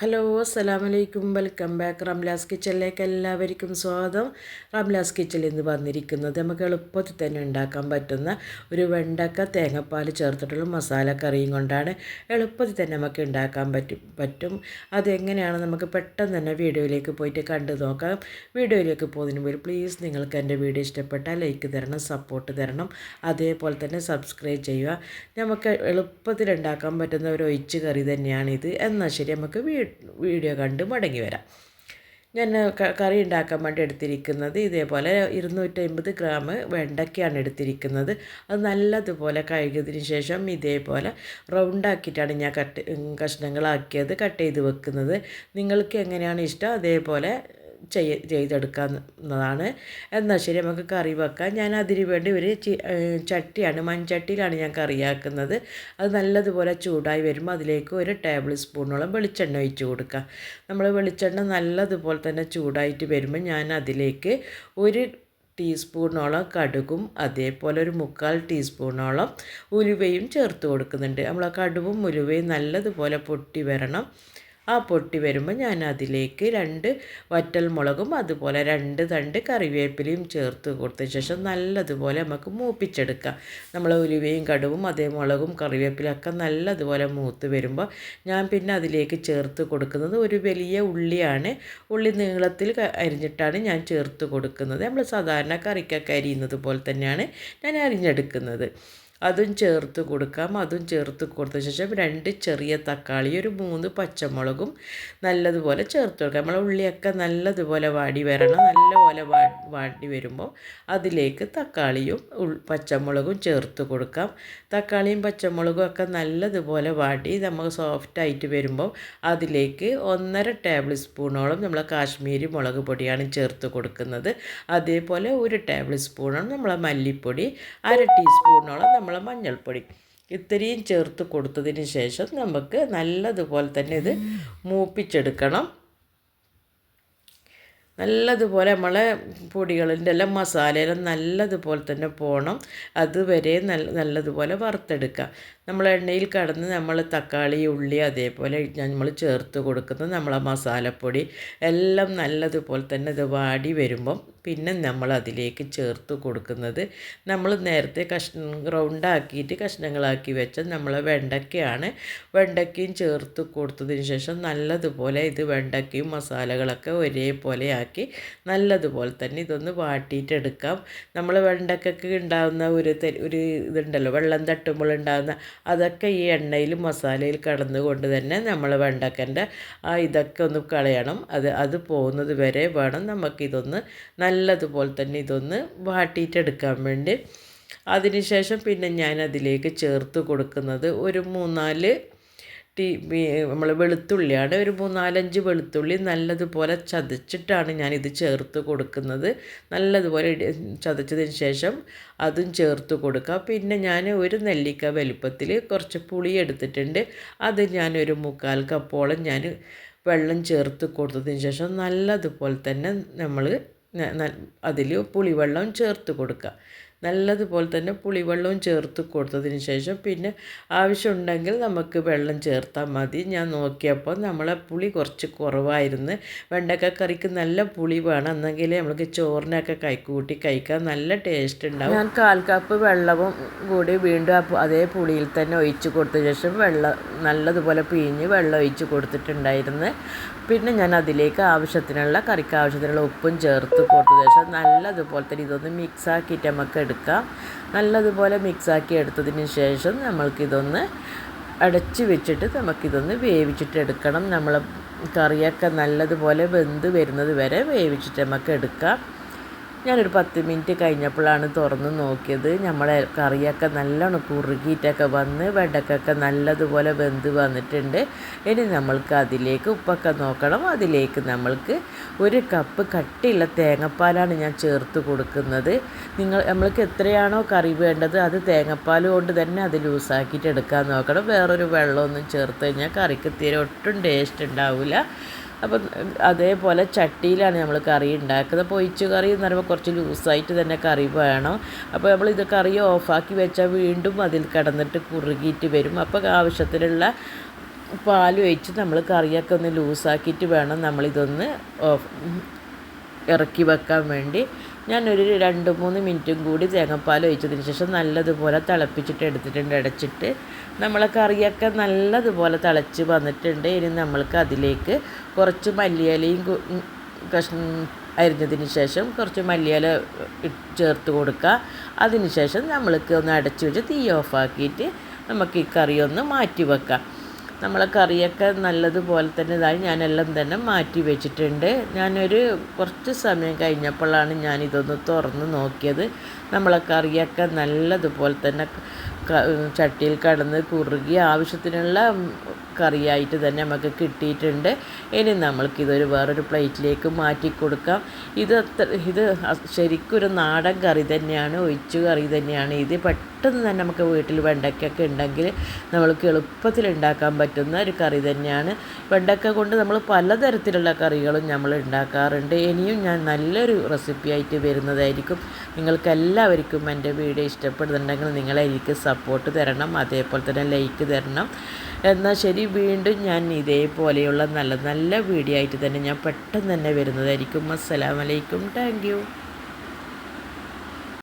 Hello അസ്സലാമലൈക്കും. Welcome back Ramla's കിച്ചണിലേക്ക് എല്ലാവർക്കും സ്വാഗതം. റംലാസ് കിച്ചണിൽ നിന്ന് വന്നിരിക്കുന്നത് നമുക്ക് എളുപ്പത്തിൽ തന്നെ ഉണ്ടാക്കാൻ പറ്റുന്ന ഒരു വെണ്ടക്ക തേങ്ങപ്പാൽ ചേർത്തിട്ടുള്ള മസാല കറിയും കൊണ്ടാണ് എളുപ്പത്തിൽ തന്നെ നമുക്ക് ഉണ്ടാക്കാൻ പറ്റും പറ്റും. അതെങ്ങനെയാണ് നമുക്ക് പെട്ടെന്ന് തന്നെ വീഡിയോയിലേക്ക് പോയിട്ട് കണ്ടു നോക്കാം. വീഡിയോയിലേക്ക് പോകുന്നതിന് മുമ്പ് പ്ലീസ് നിങ്ങൾക്ക് എന്റെ വീഡിയോ ഇഷ്ടപ്പെട്ടാൽ ലൈക്ക് തരണം സപ്പോർട്ട് തരണം അതേപോലെ തന്നെ സബ്സ്ക്രൈബ് ചെയ്യുക. നമുക്ക് എളുപ്പത്തിൽ ഉണ്ടാക്കാൻ പറ്റുന്ന ഒരു ഒഴിച്ച് കറി തന്നെയാണിത്. എന്നാൽ ശരി നമുക്ക് വീ വീഡിയോ കണ്ട് മടങ്ങി വരാം. ഞാൻ കറി ഉണ്ടാക്കാൻ വേണ്ടി എടുത്തിരിക്കുന്നത് ഇതേപോലെ ഇരുന്നൂറ്റമ്പത് ഗ്രാം വെണ്ടയ്ക്കാണ് എടുത്തിരിക്കുന്നത്. അത് നല്ലതുപോലെ കഴുകിയതിന് ശേഷം ഇതേപോലെ റൗണ്ടാക്കിയിട്ടാണ് ഞാൻ കട്ട് കഷ്ണങ്ങളാക്കിയത് കട്ട് ചെയ്ത് വെക്കുന്നത്. നിങ്ങൾക്ക് എങ്ങനെയാണ് ഇഷ്ടം? അതേപോലെ ചെയ്യ ചെയ്തെടുക്കാവുന്നതാണ് എന്നാൽ ശരി നമുക്ക് കറി വെക്കാം. ഞാൻ അതിന് വേണ്ടി ഒരു ചട്ടിയാണ് മൺചട്ടിയിലാണ് ഞാൻ കറിയാക്കുന്നത്. അത് നല്ലതുപോലെ ചൂടായി വരുമ്പോൾ അതിലേക്ക് ഒരു ടേബിൾ സ്പൂണോളം വെളിച്ചെണ്ണ ഒഴിച്ച് കൊടുക്കുക നമ്മൾ വെളിച്ചെണ്ണ നല്ലതുപോലെ തന്നെ ചൂടായിട്ട് വരുമ്പോൾ ഞാൻ അതിലേക്ക് ഒരു ടീസ്പൂണോളം കടുകും അതേപോലെ ഒരു മുക്കാൽ ടീസ്പൂണോളം ഉലുവയും ചേർത്ത് കൊടുക്കുന്നുണ്ട്. നമ്മൾ ആ കടുവും ഉലുവയും നല്ലതുപോലെ പൊട്ടി വരണം. ആ പൊട്ടി വരുമ്പോൾ ഞാൻ അതിലേക്ക് രണ്ട് വറ്റൽ മുളകും അതുപോലെ രണ്ട് തണ്ട് കറിവേപ്പിലയും ചേർത്ത് കൊടുത്ത ശേഷം നല്ലതുപോലെ നമുക്ക് മൂപ്പിച്ചെടുക്കാം. നമ്മൾ ഉലുവയും കടുവും അതേ മുളകും കറിവേപ്പിലൊക്കെ നല്ലതുപോലെ മൂത്ത് വരുമ്പോൾ ഞാൻ പിന്നെ അതിലേക്ക് ചേർത്ത് കൊടുക്കുന്നത് ഒരു വലിയ ഉള്ളിയാണ്. ഉള്ളി നീളത്തിൽ അരിഞ്ഞിട്ടാണ് ഞാൻ ചേർത്ത് കൊടുക്കുന്നത്. നമ്മൾ സാധാരണ കറിക്കൊക്കെ അരിയുന്നത് പോലെ തന്നെയാണ് ഞാൻ അരിഞ്ഞെടുക്കുന്നത്. അതും ചേർത്ത് കൊടുക്കാം. അതും ചേർത്ത് കൊടുത്ത ശേഷം രണ്ട് ചെറിയ തക്കാളി ഒരു മൂന്ന് പച്ചമുളകും നല്ലതുപോലെ ചേർത്ത് കൊടുക്കാം. നമ്മൾ ഉള്ളിയൊക്കെ നല്ലതുപോലെ വാടി വരണം. നല്ലപോലെ വാടി വരുമ്പോൾ അതിലേക്ക് തക്കാളിയും പച്ചമുളകും ചേർത്ത് കൊടുക്കാം. തക്കാളിയും പച്ചമുളകും ഒക്കെ നല്ലതുപോലെ വാടി നമ്മൾ സോഫ്റ്റായിട്ട് വരുമ്പോൾ അതിലേക്ക് ഒന്നര ടേബിൾ സ്പൂണോളം നമ്മൾ കാശ്മീരി മുളക് പൊടിയാണ് ചേർത്ത് കൊടുക്കുന്നത്. അതേപോലെ ഒരു ടേബിൾ സ്പൂണോളം നമ്മളെ മല്ലിപ്പൊടി അര ടീസ്പൂണോളം നമ്മൾ നമ്മളെ മഞ്ഞൾപ്പൊടി. ഇത്രയും ചേർത്ത് കൊടുത്തതിന് ശേഷം നമുക്ക് നല്ലതുപോലെ തന്നെ ഇത് മൂപ്പിച്ചെടുക്കണം. നല്ലതുപോലെ നമ്മളെ പൊടികളിന്റെ എല്ലാം മസാലയെല്ലാം നല്ലതുപോലെ തന്നെ പോകണം. അതുവരെ നല്ല നല്ലതുപോലെ വറുത്തെടുക്കുക. നമ്മൾ എണ്ണയിൽ കടന്ന് നമ്മൾ തക്കാളി ഉള്ളി അതേപോലെ നമ്മൾ ചേർത്ത് കൊടുക്കുന്ന നമ്മളെ മസാലപ്പൊടി എല്ലാം നല്ലതുപോലെ തന്നെ ഇത് വാടി വരുമ്പം പിന്നെ നമ്മൾ അതിലേക്ക് ചേർത്ത് കൊടുക്കുന്നത്. നമ്മൾ നേരത്തെ കഷ്ണം ഗ്രൗണ്ടാക്കിയിട്ട് കഷ്ണങ്ങളാക്കി വെച്ച നമ്മൾ വെണ്ടയ്ക്കയാണ് വെണ്ടയ്ക്കയും ചേർത്ത് കൊടുത്തതിന് ശേഷം നല്ലതുപോലെ ഇത് വെണ്ടയ്ക്കയും മസാലകളൊക്കെ ഒരേപോലെ ആക്കി നല്ലതുപോലെ തന്നെ ഇതൊന്ന് വാട്ടിയിട്ടെടുക്കാം നമ്മൾ വെണ്ടയ്ക്കൊക്കെ ഉണ്ടാകുന്ന ഒരു ഒരു ഇതുണ്ടല്ലോ വെള്ളം തട്ടുമ്പോൾ ഉണ്ടാകുന്ന അതൊക്കെ ഈ എണ്ണയിൽ മസാലയിൽ കടന്നുകൊണ്ട് തന്നെ നമ്മൾ വെണ്ടക്കന്റെ ആ ഇതൊക്കെ ഒന്ന് കളയണം. അത് അത് പോകുന്നത് വരെ വേണം നമുക്കിതൊന്ന് നല്ലതുപോലെ തന്നെ ഇതൊന്ന് വാട്ടിയിട്ടെടുക്കാൻ വേണ്ടി. അതിനുശേഷം പിന്നെ ഞാൻ അതിലേക്ക് ചേർത്ത് കൊടുക്കുന്നത് ഒരു മൂന്നാൽ ടീ നമ്മൾ വെളുത്തുള്ളിയാണ്. ഒരു മൂന്നാലഞ്ച് വെളുത്തുള്ളി നല്ലതുപോലെ ചതച്ചിട്ടാണ് ഞാനിത് ചേർത്ത് കൊടുക്കുന്നത്. നല്ലതുപോലെ ചതച്ചതിന് ശേഷം അതും ചേർത്ത് കൊടുക്കുക. പിന്നെ ഞാൻ ഒരു നെല്ലിക്ക വലുപ്പത്തിൽ കുറച്ച് പുളി എടുത്തിട്ടുണ്ട്. അത് ഞാനൊരു മുക്കാൽ കപ്പോളം ഞാൻ വെള്ളം ചേർത്ത് കൊടുത്തതിന് ശേഷം നല്ലതുപോലെ തന്നെ നമ്മൾ അതിൽ പുളിവെള്ളം ചേർത്ത് കൊടുക്കുക. നല്ലതുപോലെ തന്നെ പുളിവെള്ളവും ചേർത്ത് കൊടുത്തതിന് ശേഷം പിന്നെ ആവശ്യമുണ്ടെങ്കിൽ നമുക്ക് വെള്ളം ചേർത്താൽ മതി. ഞാൻ നോക്കിയപ്പോൾ നമ്മളെ പുളി കുറച്ച് കുറവായിരുന്നു. വെണ്ടക്ക കറിക്ക് നല്ല പുളി വേണം. എന്നെങ്കിൽ നമുക്ക് ചോറിനൊക്കെ കൈക്കൂട്ടി കഴിക്കാൻ നല്ല ടേസ്റ്റ് ഉണ്ടാവും. ഞാൻ കാൽ കപ്പ് വെള്ളവും കൂടി വീണ്ടും അതേ പുളിയിൽ തന്നെ ഒഴിച്ച് കൊടുത്ത ശേഷം വെള്ളം നല്ലതുപോലെ പിഴിഞ്ഞ് വെള്ളം ഒഴിച്ച് കൊടുത്തിട്ടുണ്ടായിരുന്നു. പിന്നെ ഞാൻ അതിലേക്ക് ആവശ്യത്തിനുള്ള കറിക്ക് ആവശ്യത്തിനുള്ള ഉപ്പും ചേർത്ത് കൊടുത്ത ശേഷം നല്ലതുപോലെ തന്നെ ഇതൊന്ന് മിക്സ് ആക്കിയിട്ട് നമുക്ക് എടുക്കാം. നല്ലതുപോലെ മിക്സാക്കി എടുത്തതിന് ശേഷം നമ്മൾക്കിതൊന്ന് അടച്ച് വെച്ചിട്ട് നമുക്കിതൊന്ന് വേവിച്ചിട്ട് എടുക്കണം. നമ്മൾ കറിയൊക്കെ നല്ലതുപോലെ വെന്ത് വരുന്നത് വരെ വേവിച്ചിട്ട് നമുക്ക് എടുക്കാം. ഞാനൊരു പത്ത് മിനിറ്റ് കഴിഞ്ഞപ്പോഴാണ് തുറന്ന് നോക്കിയത്. നമ്മളെ കറിയൊക്കെ നല്ലോണം കുറുകിയിട്ടൊക്കെ വന്ന് വെണ്ടക്കൊക്കെ നല്ലതുപോലെ വെന്ത് വന്നിട്ടുണ്ട്. ഇനി നമ്മൾക്ക് അതിലേക്ക് ഉപ്പൊക്കെ നോക്കണം. അതിലേക്ക് നമ്മൾക്ക് ഒരു കപ്പ് കട്ടിയുള്ള തേങ്ങാപ്പാലാണ് ഞാൻ ചേർത്ത് കൊടുക്കുന്നത്. നിങ്ങൾ നമ്മൾക്ക് എത്രയാണോ കറി വേണ്ടത് അത് തേങ്ങാപ്പാൽ കൊണ്ട് തന്നെ അത് ലൂസാക്കിയിട്ട് എടുക്കാൻ നോക്കണം. വേറൊരു വെള്ളമൊന്നും ചേർത്ത് കഴിഞ്ഞാൽ കറിക്ക് തീരെ ഒട്ടും ടേസ്റ്റ് ഉണ്ടാവില്ല. അപ്പം അതേപോലെ ചട്ടിയിലാണ് നമ്മൾ കറി ഉണ്ടാക്കുന്നത്. അപ്പോൾ ഒഴിച്ചു കറി എന്ന് പറയുമ്പോൾ കുറച്ച് ലൂസായിട്ട് തന്നെ കറി വേണം. അപ്പോൾ നമ്മൾ ഇത് കറി ഓഫാക്കി വെച്ചാൽ വീണ്ടും അതിൽ കിടന്നിട്ട് കുറുകിയിട്ട് വരും. അപ്പോൾ ആവശ്യത്തിനുള്ള പാൽ ഒഴിച്ച് നമ്മൾ കറിയൊക്കെ ഒന്ന് ലൂസാക്കിയിട്ട് വേണം നമ്മളിതൊന്ന് ഓഫ് ഇറക്കി വെക്കാൻ വേണ്ടി. ഞാനൊരു രണ്ട് മൂന്ന് മിനിറ്റും കൂടി തേങ്ങാപ്പാൽ ഒഴിച്ചതിന് ശേഷം നല്ലതുപോലെ തിളപ്പിച്ചിട്ട് എടുത്തിട്ടുണ്ട് അടച്ചിട്ട്. നമ്മളെ കറിയൊക്കെ നല്ലതുപോലെ തിളച്ച് വന്നിട്ടുണ്ട്. ഇനി നമ്മൾക്ക് അതിലേക്ക് കുറച്ച് മല്ലിയിലയും കഷ്ണം അരിഞ്ഞതിന് ശേഷം കുറച്ച് മല്ലിയില ചേർത്ത് കൊടുക്കുക. അതിന് ശേഷം നമ്മൾക്ക് ഒന്ന് അടച്ചു വെച്ച് തീ ഓഫാക്കിയിട്ട് നമുക്ക് ഈ കറി ഒന്ന് മാറ്റി വെക്കാം. നമ്മളെ കറിയൊക്കെ നല്ലതുപോലെ തന്നെ ഇതായി. ഞാനെല്ലാം തന്നെ മാറ്റി വെച്ചിട്ടുണ്ട്. ഞാനൊരു കുറച്ച് സമയം കഴിഞ്ഞപ്പോഴാണ് ഞാനിതൊന്ന് തുറന്ന് നോക്കിയത്. നമ്മളെ കറിയൊക്കെ നല്ലതുപോലെ തന്നെ ചട്ടിയിൽ കടന്ന് കുറുകി ആവശ്യത്തിനുള്ള കറിയായിട്ട് തന്നെ നമുക്ക് കിട്ടിയിട്ടുണ്ട്. ഇനി നമ്മൾക്കിതൊരു വേറൊരു പ്ലേറ്റിലേക്ക് മാറ്റി കൊടുക്കാം. ഇത് ഇത് ശരിക്കും ഒരു നാടൻ കറി തന്നെയാണ് ഒഴിച്ചു കറി തന്നെയാണ്. ഇത് തന്നെ നമുക്ക് വീട്ടിൽ വെണ്ടയ്ക്കൊക്കെ ഉണ്ടെങ്കിൽ നമ്മൾക്ക് എളുപ്പത്തിൽ ഉണ്ടാക്കാൻ പറ്റുന്ന ഒരു കറി തന്നെയാണ്. വെണ്ടയ്ക്ക കൊണ്ട് നമ്മൾ പലതരത്തിലുള്ള കറികളും നമ്മൾ ഉണ്ടാക്കാറുണ്ട്. ഇനിയും ഞാൻ നല്ലൊരു റെസിപ്പി ആയിട്ട് വരുന്നതായിരിക്കും. നിങ്ങൾക്ക് എല്ലാവർക്കും എന്റെ വീഡിയോ ഇഷ്ടപ്പെടുന്നുണ്ടെങ്കിൽ നിങ്ങളെനിക്ക് സപ്പോർട്ട് തരണം. അതേപോലെ തന്നെ ലൈക്ക് തരണം. എന്നാൽ ശരി വീണ്ടും ഞാൻ ഇതേപോലെയുള്ള നല്ല നല്ല വീഡിയോ ആയിട്ട് തന്നെ ഞാൻ പെട്ടെന്ന് തന്നെ വരുന്നതായിരിക്കും. അസ്സലാമലൈക്കും താങ്ക്